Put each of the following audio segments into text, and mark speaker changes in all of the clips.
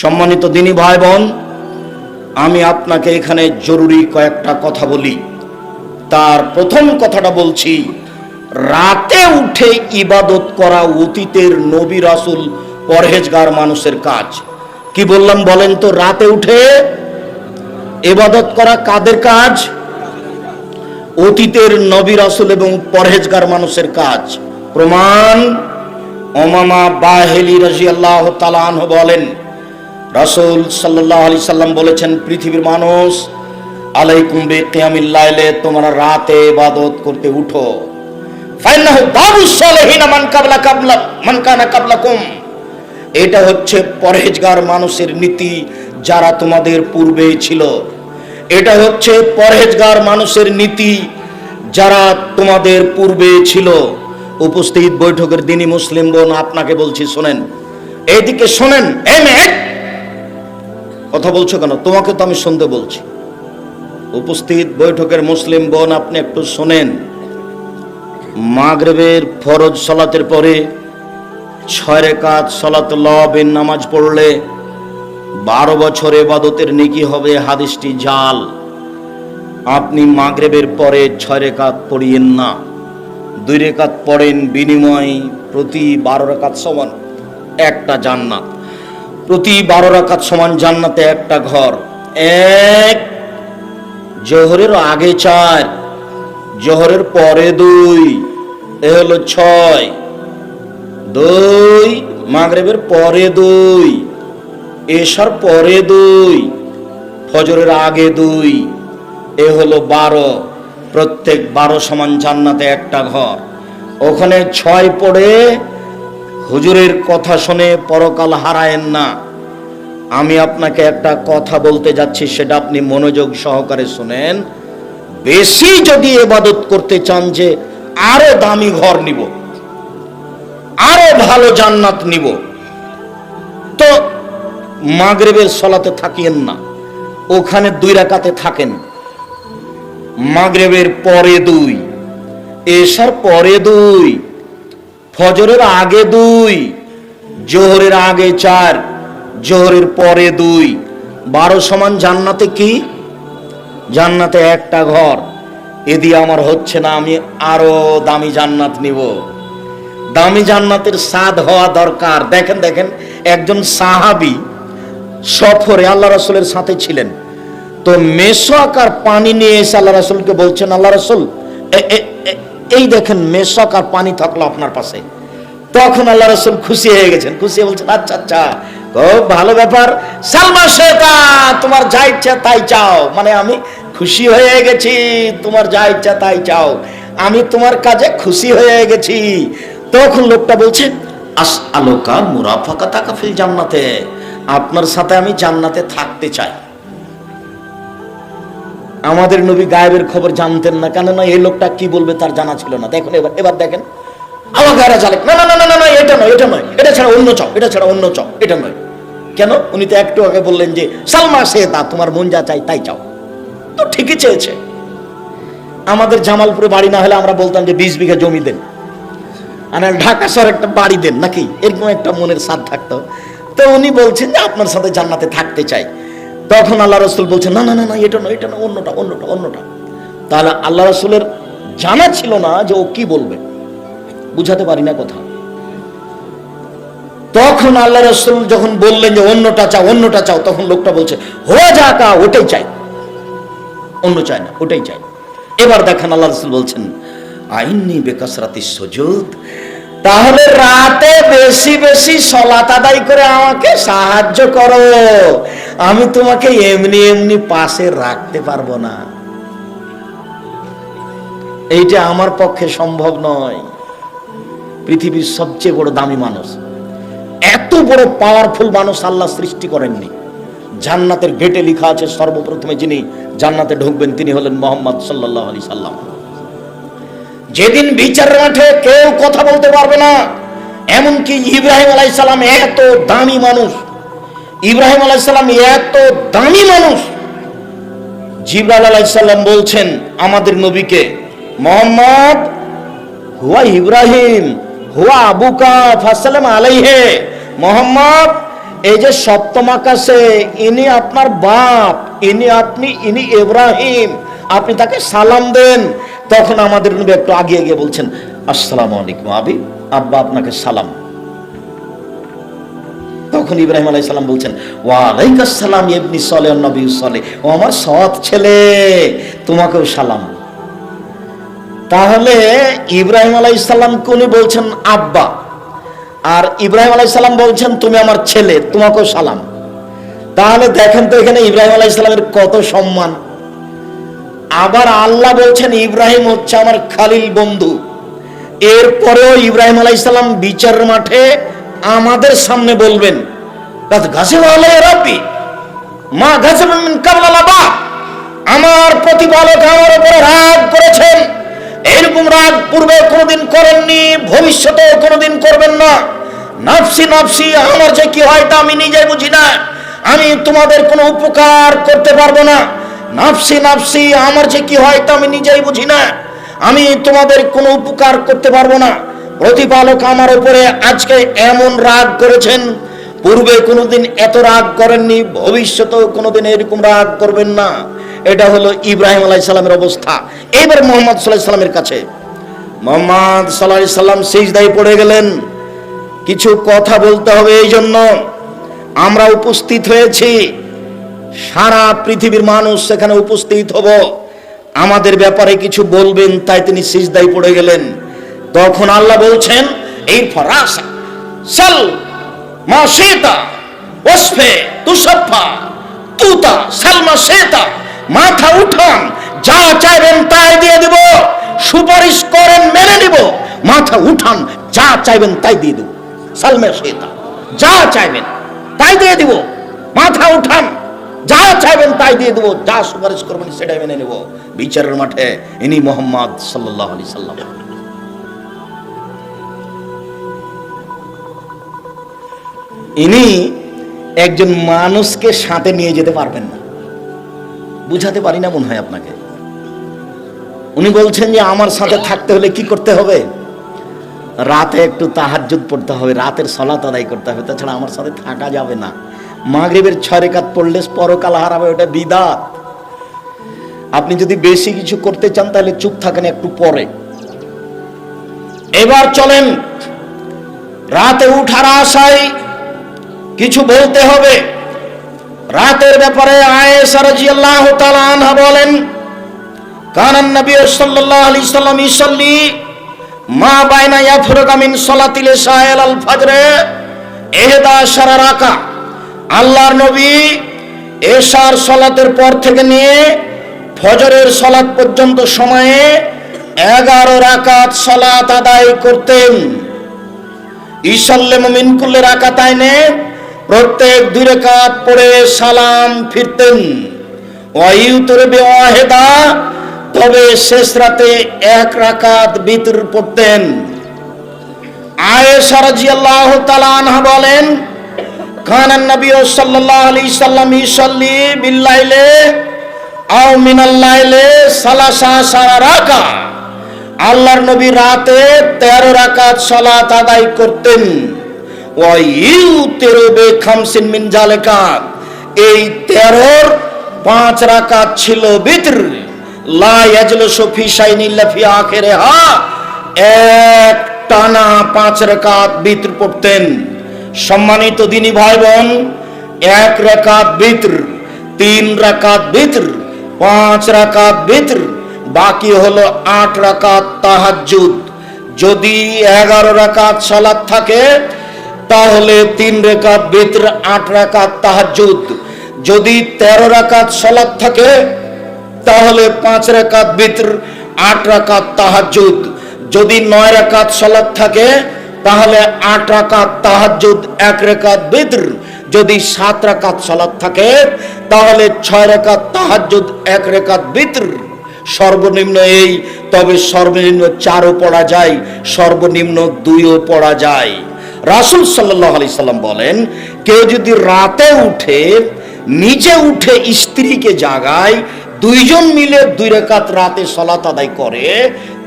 Speaker 1: সম্মানিত দিনী ভাই বোন আমি আপনাকে এখানে জরুরি কয়েকটা কথা বলি। তার প্রথম কথাটা বলছি, রাতে উঠে ইবাদত করা অতীতের নবী রাসুল পরহেজগার মানুষের কাজ। কি বললাম বলেন তো, রাতে উঠে ইবাদত করা কাদের কাজ? অতীতের নবী রাসুল এবং পরহেজগার মানুষের কাজ। প্রমাণ অমামা বাহেলি রাজি আল্লাহ তালাহ বলেন রাসুল সাল্লাহ আলি সাল্লাম বলেছেন, পৃথিবীর মানুষ, আলাইকুম বে কিয়ামিল্লাইলে তোমরা রাতে ইবাদত করতে উঠো। এটা হচ্ছে পরহেজগার মানুষের নীতি যারা তোমাদের পূর্বে ছিল। এটা হচ্ছে পরহেজগার মানুষের নীতি যারা তোমাদের পূর্বে ছিল। উপস্থিত বৈঠকের দিনই মুসলিম বোন, আপনাকে বলছি, শোনেন। এইদিকে শোনেন এই মেয়ে কথা বলছো কেন? তোমাকে তো আমি শুনতে বলছি। উপস্থিত বৈঠকের মুসলিম বোন, আপনি একটু শোনেন। মাগরেবের ফরজ সলাতের পরে ছয় রেখাত সলাতুল্লাহ নামাজ পড়লে বারো বছর এবাদতের নেকি হবে হাদিসটি জাল। আপনি মাগরেবের পরে ছয় রেখাত পড়িয়েন না। দুই রেখাত পড়েন বিনিময় প্রতি বারো রেখাত সমান। একটা জান্নাত। প্রতি বারো রাকাত সমান জান্নাতে একটা ঘর। এক জোহরের আগে চার, জোহরের পরে দুই, এ হলো ছয়। দুই, মাগরেবের পরে দুই, এশার পরে দুই, ফজরের আগে দুই, এ হলো বারো। প্রত্যেক বারো সমান জান্নাতে একটা ঘর। ওখানে ছয় পড়ে হুজুরের কথা শুনে পরকাল হারায়েন না। আমি আপনাকে একটা কথা বলতে যাচ্ছি, সেটা আপনি মনোযোগ সহকারে শুনেন। বেশি যদি এবাদত করতে চান যে আরও দামি ঘর নিব, আরও ভালো জান্নাত নিব, তো মাগরেবের সলাতে থাকিয়েন না, ওখানে দুই রাকাতে থাকেন। মাগরেবের পরে দুই এসার পরে দুই ফজরের আগে দুই, জোহরের আগে চার, জোহরের পরে দুই। বারো সমান জান্নাতে কি? জান্নাতে একটা ঘর। এদি আমার হচ্ছে না, আমি আরও দামি জান্নাত নিব। দামি জান্নাতের স্বাদ হওয়া দরকার। দেখেন দেখেন, একজন সাহাবি সফরে আল্লাহ রসুলের সাথে ছিলেন। তো মেশক আর পানি নিয়ে এসে আল্লাহ রসুলকে বলছেন, আল্লাহ রসুল এই দেখেন মেশক আর পানি থাকল আপনার পাশে। তখন আল্লাহ রসুল খুশি হয়ে গেছেন। খুশি বলছেন আচ্ছা আচ্ছা খুব ভালো ব্যাপার। সালমা শেখা তোমার যা ইচ্ছা তাই চাও। মানে আমি খুশি হয়ে গেছি, তোমার যা ইচ্ছা তাই চাও। আমি তোমার কাজে খুশি হয়ে গেছি। তখন লোকটা বলছে আস আলোকা মুরাফাকা তাকা ফিল জান্নাতে। আপনার সাথে আমি জান্নাতে থাকতে চাই। আমাদের নবী গায়েবের খবর জানতেন না। কেননা এই লোকটা কি বলবে তার জানা ছিল না। দেখুন, এবার এবার দেখেন। আমার গায়েরা জালে না না না না না না, এটা নয় এটা নয়। এটা ছাড়া অন্য চাও এটা ছাড়া অন্য চাও এটা নয়। কেন? উনি তো একটু আগে বললেন যে, সালমা সে তা তোমার মন যা চাই তাই চাও। তো ঠিকই চেয়েছে। আমাদের জামালপুরে বাড়ি না হলে আমরা বলতাম যে, বিশ বিঘা জমি দেন। আর ঢাকা শহর একটা বাড়ি দেন নাকি? এরকম একটা মনের সাথ থাকতো। তো উনি বলছেন যে, আপনার সাথে জান্নাতে থাকতে চাই। তখন আল্লাহ রসুল বলছেন, না না না না, এটা নয়, এটা না অন্যটা অন্যটা অন্যটা। তাহলে আল্লাহ রসুলের জানা ছিল না যে ও কি বলবে। বুঝাতে পারি না কথা। তখন আল্লাহ রসুল যখন বললেন যে অন্যটা চাও অন্যটা চাও, তখন লোকটা বলছে হওয়া যা কা ওটাই চাই। অন্য চায় না, ওটাই চাই এবার দেখেন আল্লাহ রসুল বলছেন, আইনি বেকাসরাতি সজুদ, তাহলে রাতে বেশি বেশি সলাত আদায় করে আমাকে সাহায্য করো। আমি তোমাকে এমনি এমনি পাশে রাখতে পারব না। এইটা আমার পক্ষে সম্ভব নয়। পৃথিবীর সবচেয়ে বড় দামি মানুষ। এত বড় পাওয়ারফুল মানুষ আল্লাহ সৃষ্টি করেননি। জান্নাতের গেটে লেখা আছে, সর্বপ্রথমে যিনি জান্নাতে ঢুকবেন তিনি হলেন মোহাম্মদ সাল্লাহ আলি সাল্লাম। যেদিন বিচার মাঠে কেউ কথা বলতে পারবে না, এমনকি ইব্রাহিম আলাইসাল্লাম এত দামি মানুষ। ইব্রাহিম আলাইসাল্লাম এত দামি মানুষ। জিব্রাইল আলাইসাল্লাম বলছেন, আমাদের নবীকে মোহাম্মদ হুয়া ইব্রাহিম, হুয়া আবুকা ফাসালাম আলাইহে। মোহাম্মদ, এই যে সপ্তম আকাশে ইনি আপনার বাপ, ইনি আপনি, ইনি ইব্রাহিম, আপনি তাকে সালাম দেন। তখন আমাদের নবী একটু আগিয়ে গিয়ে বলছেন, আসসালামু আলাইকুম আবি, আব্বা আপনাকে সালাম। তখন ইব্রাহিম আলাই সালাম বলছেন ওয়ালাইকাস সালাম ইবনি সলে নবী সলে ও আমার সৎ ছেলে, তোমাকেও সালাম। তাহলে ইব্রাহিম আলাই সাল্লাম উনি বলছেন, আব্বা। আর ইব্রাহিম আলাই সাল্লাম বলছেন, তুমি আমার ছেলে, তোমাকেও সালাম। তাহলে দেখেন তো এখানে ইব্রাহিম আলাই সাল্লামের কত সম্মান। আবার আল্লাহ বলছেন, ইব্রাহিম হচ্ছে আমার খালিল বন্ধু। এরপরেও ইব্রাহিম আলাইসাল্লাম বিচার মাঠে আমাদের সামনে বলবেন গাছে রাব্বি, মা গাছে কাবলালাবা আমার প্রতিপালক আমার উপরে রাগ করেছেন। এরকম রাগ পূর্বে কোনোদিন করেননি, ভবিষ্যতেও কোনোদিন করবেন না। নাফসি নাফসি, আমার যে কি হয় তা আমি নিজে বুঝি না। আমি তোমাদের কোনো উপকার করতে পারব না। নাফসি নাফসি, আমার যে কি হয় তা আমি নিজেই বুঝি না। আমি তোমাদের কোনো উপকার করতে পারব না। প্রতিপালক আমার উপরে আজকে এমন রাগ করেছেন পূর্বে কোনোদিন এত রাগ করেননি, ভবিষ্যতেও কোনোদিন এরকম রাগ করবেন না। এটা হলো ইব্রাহিম আলাই সাল্লামের অবস্থা। এবার মোহাম্মদ সাল্লাহ সাল্লামের কাছে। মোহাম্মদ সাল্লাহ সাল্লাম সিজদায় পড়ে গেলেন। কিছু কথা বলতে হবে এই জন্য। আমরা উপস্থিত হয়েছি। সারা পৃথিবীর মানুষ সেখানে উপস্থিত হব। আমাদের ব্যাপারে কিছু বলবেন, তাই তিনি সিজদাই পড়ে গেলেন। তখন আল্লাহ বলছেন, এই ফরাসা সাল মা শেতা ওসফে তুসফা তুতা, সালমা শেতা মাথা উঠান, যা চাইবেন তাই দিয়ে দিব, সুপারিশ করেন, মেনে নিব, মাথা উঠান, যা চাইবেন তাই দিয়ে দেব, সালমা শেতা যা চাইবেন তাই দিয়ে দিব, মাথা উঠান, যা চাইবেন তাই দিয়ে দেবো, যা সুপারিশ করবেন সেটাই মেনে নেব, বিচারের মাঠে ইনি মোহাম্মদ সাল্লাহ আলি সাল্লাম। ইনি একজন মানুষকে সাথে নিয়ে যেতে পারবেন না। বুঝাতে পারি না মনে হয় আপনাকে। উনি বলছেন যে, আমার সাথে থাকতে হলে কি করতে হবে? রাতে একটু তাহাজ্জুদ পড়তে হবে, রাতের সলাত আদায় করতে হবে। তাছাড়া আমার সাথে থাকা যাবে না। মাগরিবের ছয় রেখাত পড়লে পরকাল হারাবে, ওটা বিদাত। আপনি যদি বেশি কিছু করতে চান, তাহলে চুপ থাকেন একটু পরে। এবার চলেন, রাতে উঠার আশায় কিছু বলতে হবে। রাতের ব্যাপারে আয়েশা রাদিয়াল্লাহু তাআলা আনহা বলেন, কানান নবী সাল্লাল্লাহু আলাইহি সাল্লাম ইসাল্লি মা বাইনা ইয়াফরুকা মিন সালাতিল ইশাইল আল ফজরে এহদা সারা রাকা। আল্লাহর নবী এশার সলাতের পর থেকে নিয়ে ফজরের সলাত পর্যন্ত সময়ে এগারো রাকাত সলাত আদায় করতেন। ইসাল্লে মিন কুল্লে রাকাত আইনে প্রত্যেক দুই রেখাত পড়ে সালাম ফিরতেন। ওয়াইউতরে তবে শেষ রাতে এক রাকাত বিতর পড়তেন। আয়েশা বলেন নবী সাল্লাম আও আল্লাহর নবী রাতে তেরো রাকাত সালাত আদায় করতেন। মিন জালেকা এই তেরোর পাঁচ রাকাত ছিল বিতর। এক টানা পাঁচ রাকাত বিতর পড়তেন। সম্মানিত দিনী ভাই এক তিন পাঁচ বিতর, বাকি হলো আট রাকাত তাহাজ্জুদ। যদি এগারো রাকাত সালাত থাকে তাহলে তিন রেখাত বিতর আট রাকাত তাহাজ্জুদ। যদি তেরো রাকাত সালাত থাকে, তাহলে পাঁচ রাকাত বিতর আট রাকাত তাহাজ্জুদ। যদি নয় রাকাত সালাত থাকে, তাহলে আট রাকাত তাহাজ্জুদ, এক রেখাত বিতর যদি সাত রাকাত সালাত থাকে, তাহলে ছয় রাকাত তাহাজ্জুদ, এক রেখাত বিতর সর্বনিম্ন এই, তবে সর্বনিম্ন চারও পড়া যায়, সর্বনিম্ন দুইও পড়া যায়। রাসুল সাল্লাহ আলি সাল্লাম বলেন, কেউ যদি রাতে উঠে নিজে উঠে স্ত্রীকে জাগায়, দুইজন মিলে দুই রেখাত রাতে সলাত আদায় করে,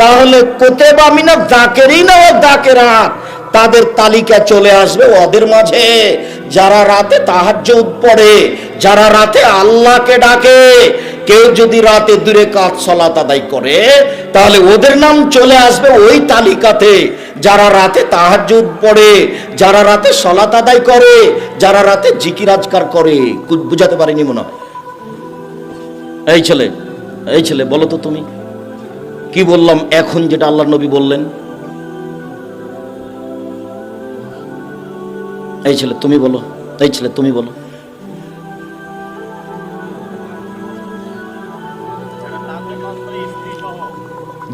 Speaker 1: তাহলে কোতে বামিনা দাকেরই না ও দাকেরাত তাদের তালিকা চলে আসবে ওদের মাঝে। যারা রাতে তাহাজ্জুদ পড়ে, যারা রাতে আল্লাহকে ডাকে কেউ যদি রাতে দূরে কাজ সলাত আদায় করে, তাহলে ওদের নাম চলে আসবে ওই তালিকাতে। যারা রাতে তাহাজ্জুদ পড়ে, যারা রাতে সলাত আদায় করে, যারা রাতে জিকিরাজকার করে। বুঝাতে পারিনি মনে হয়। এই ছেলে এই ছেলে, বলো তো তুমি। কি বললাম এখন যেটা আল্লাহ নবী বললেন? এই ছেলে, তুমি বলো। এই ছেলে, তুমি বলো।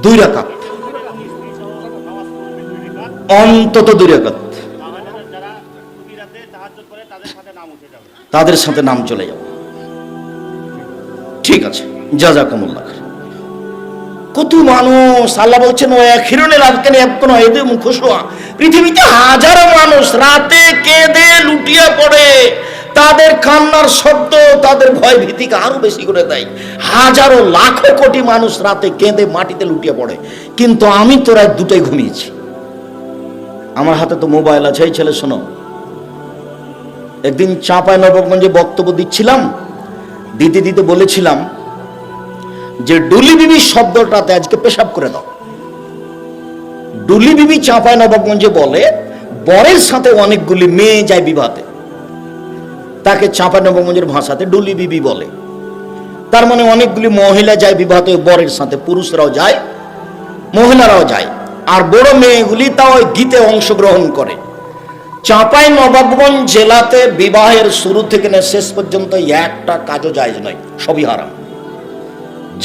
Speaker 1: দুই রাকাত। অন্তত দুই রাকাত। তাদের সাথে নাম চলে যাবে ঠিক আছে যা যা কমল্লা কত মানুষ, আল্লাহ বলছেন ও এক হিরণের আজকানে এক কোনো এদে মুখোশোয়া পৃথিবীতে হাজারো মানুষ রাতে কেঁদে লুটিয়ে পড়ে। তাদের কান্নার শব্দ তাদের ভয় ভীতিকে আরও বেশি করে দেয়। হাজারো লাখো কোটি মানুষ রাতে কেঁদে মাটিতে লুটিয়ে পড়ে। কিন্তু আমি তোরা দুটোই ঘুমিয়েছি। আমার হাতে তো মোবাইল আছে, এই ছেলে শোনো। একদিন চাঁপায় নবগঞ্জে বক্তব্য দিচ্ছিলাম, দিতে দিতে বলেছিলাম যে, ডুলি বিবি শব্দটাতে আজকে পেশাব করে দাও। ডুলি বিবি চাঁপায় নবাবগঞ্জে বলে, বরের সাথে অনেকগুলি মেয়ে যায় বিবাহতে। তাকে চাঁপায় নবাবগঞ্জের ভাষাতে ডুলি বিবি বলে। তার মানে অনেকগুলি মহিলা যায় বিবাহতে বরের সাথে, পুরুষরাও যায়, মহিলারাও যায়। আর বড় মেয়েগুলি তাও ওই গীতে অংশগ্রহণ করে। চাঁপাই নবাবগঞ্জ জেলাতে বিবাহের শুরু থেকে না শেষ পর্যন্ত একটা কাজও যায় নয়, সবই হারাম।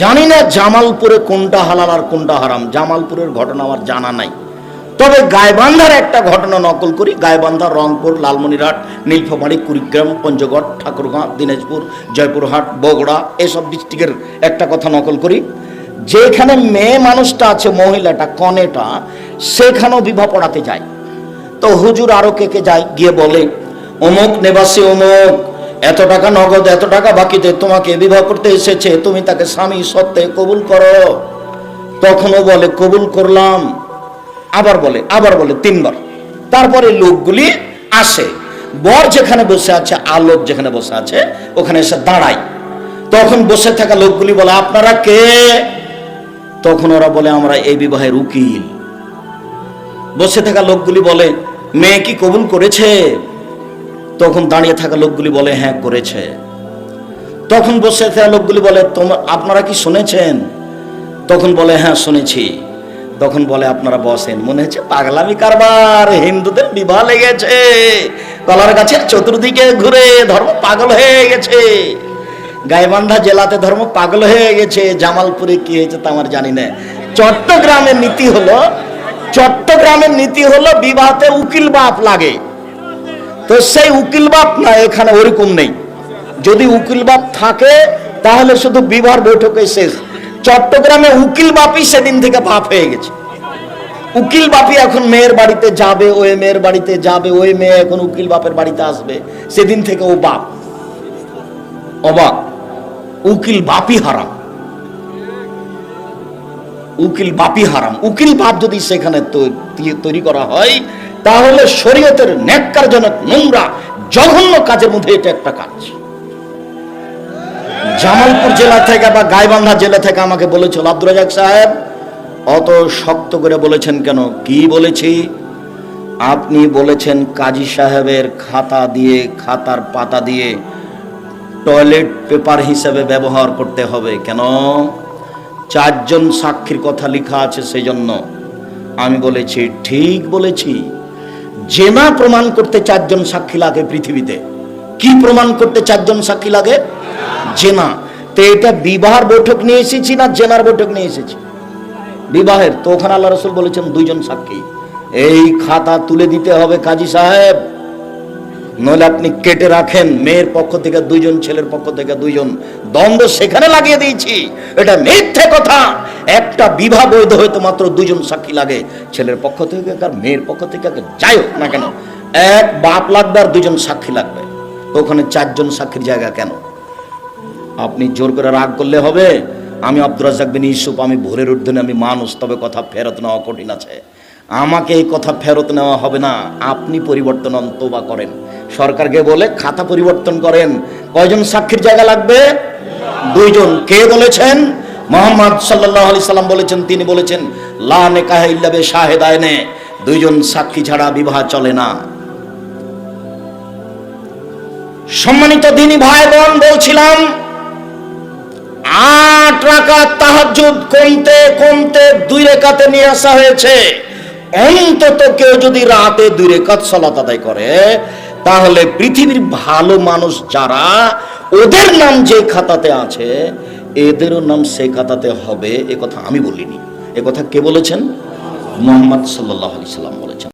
Speaker 1: জানি না জামালপুরে কোনটা হালাল আর কোনটা হারাম, জামালপুরের ঘটনা আমার জানা নাই। তবে গাইবান্ধার একটা ঘটনা নকল করি। গাইবান্ধা, রংপুর, লালমনিরহাট, নীলফামারী, কুড়িগ্রাম, পঞ্চগড়, ঠাকুরগাঁ, দিনাজপুর, জয়পুরহাট, বগুড়া, এসব ডিস্ট্রিক্টের একটা কথা নকল করি। যেখানে মেয়ে মানুষটা আছে, মহিলাটা, কনেটা, সেখানেও বিবাহ পড়াতে যায়। তো হুজুর আরও কে কে যায়, গিয়ে বলে, অমুক নেবাসী, অমুক, এত টাকা নগদ, এত টাকা বাকিতে তোমাকে বিবাহ করতে এসেছে, তুমি তাকে স্বামী সত্ত্বে কবুল করো। তখনও বলে, কবুল করলাম। আবার বলে আবার বলে তিনবার। তারপরে লোকগুলি আসে। বর যেখানে বসে আছে, আলোক যেখানে বসে আছে, ওখানে এসে দাঁড়ায়। তখন বসে থাকা লোকগুলি বলে, আপনারা কে? তখন ওরা বলে, আমরা এই বিবাহের উকিল। বসে থাকা লোকগুলি বলে, মেয়ে কি কবুল করেছে? তখন দাঁড়িয়ে থাকা লোকগুলি বলে হ্যাঁ করেছে। তখন বসে থাকা লোকগুলি বলে তোমার আপনারা কি শুনেছেন? তখন বলে হ্যাঁ শুনেছি। তখন বলে, আপনারা বসেন। মনে হচ্ছে পাগলামি কারবার, হিন্দুদের বিবাহ লেগেছে। কলার গাছের চতুর্দিকে ঘুরে ধর্ম পাগল হয়ে গেছে। গাইবান্ধা জেলাতে ধর্ম পাগল হয়ে গেছে। জামালপুরে কি হয়েছে তা আমার জানি না। চট্টগ্রামের নীতি হলো, চট্টগ্রামের নীতি হলো বিবাহতে উকিল বাপ লাগে। তো সেই উকিল বাপ না, এখানে ওরকম নেই। যদি উকিল বাপ থাকে, তাহলে শুধু বিবাহ বৈঠকে শেষ চট্টগ্রামে উকিল বাপই সেদিন থেকে বাপ হয়ে গেছে। উকিল বাপি এখন মেয়ের বাড়িতে যাবে, ওই মেয়ের বাড়িতে যাবে, ওই মেয়ে এখন উকিল বাপের বাড়িতে আসবে। সেদিন থেকে ও বাপ। অবাক। উকিল বাপি হারাম। উকিল বাপি হারাম। উকিল বাপ যদি সেখানে তৈরি করা হয়, তাহলে শরীয়তের ন্যাক্কারজনক নোংরা, জঘন্য কাজের মধ্যে এটা একটা কাজ। জামালপুর জেলা থেকে বা গাইবান্ধা জেলা থেকে আমাকে বলেছিল, আব্দুর রাজাক সাহেব, অত শক্ত করে বলেছেন কেন? কি বলেছি? আপনি বলেছেন কাজী সাহেবের খাতা দিয়ে, খাতার পাতা দিয়ে টয়লেট পেপার হিসেবে ব্যবহার করতে হবে। কেন? চারজন সাক্ষীর কথা লেখা আছে সেই জন্য আমি বলেছি, ঠিক বলেছি। জেনা প্রমাণ করতে চারজন সাক্ষী লাগে পৃথিবীতে। কি প্রমাণ করতে চারজন সাক্ষী লাগে? জেনা। তো এটা বিবাহের বৈঠক নিয়ে এসেছি না জেনার বৈঠক নিয়ে এসেছি? বিবাহের। তো ওখানে আল্লাহ রসুল বলেছেন দুইজন সাক্ষী। এই খাতা তুলে দিতে হবে কাজী সাহেব। নইলে আপনি কেটে রাখেন, মেয়ের পক্ষ থেকে দুইজন, ছেলের পক্ষ থেকে দুইজন। দ্বন্দ্ব সেখানে লাগিয়ে দিয়েছি। এটা মিথ্যে কথা। একটা বিবাহ বৈধ হয়তো মাত্র দুজন সাক্ষী লাগে। ছেলের পক্ষ থেকে আর মেয়ের পক্ষ থেকে যাই হোক না কেন, এক বাপ লাগবে আর দুজন সাক্ষী লাগবে। ওখানে চারজন সাক্ষীর জায়গা কেন? আপনি জোর করে রাগ করলে হবে। আমি আব্দুর রাজ্জাক বিন আমি ভোরের ঊর্ধ্বনে আমি মানুষ, তবে কথা ফেরত নেওয়া কঠিন আছে। আমাকে এই কথা ফেরত নেওয়া হবে না। আপনি পরিবর্তন অন্তবা করেন। সরকারকে বলে, খাতা পরিবর্তন করেন। কয়জন সাক্ষীর জায়গা লাগবে? দুইজন। কে বলেছেন? মোহাম্মদ সাল্লাহ আলি সাল্লাম বলেছেন, তিনি বলেছেন, লা নেকাহ ইল্লা বে শাহেদায়নে দুইজন সাক্ষী ছাড়া বিবাহ চলে না। সম্মানিত দিনী ভাই বোন বলছিলাম আট রাকাত তাহাজ্জুদ কমতে কমতে দুই রেখাতে নিয়ে আসা হয়েছে। অন্তত কেউ যদি রাতে দুই রেখাত সালাত আদায় করে, তাহলে পৃথিবীর ভালো মানুষ যারা, ওদের নাম যে খাতাতে আছে, এদেরও নাম সেই খাতাতে হবে, এ কথা আমি বলিনি। এ কথা কে বলেছেন? মোহাম্মদ সাল্লাহ আলি সাল্লাম বলেছেন।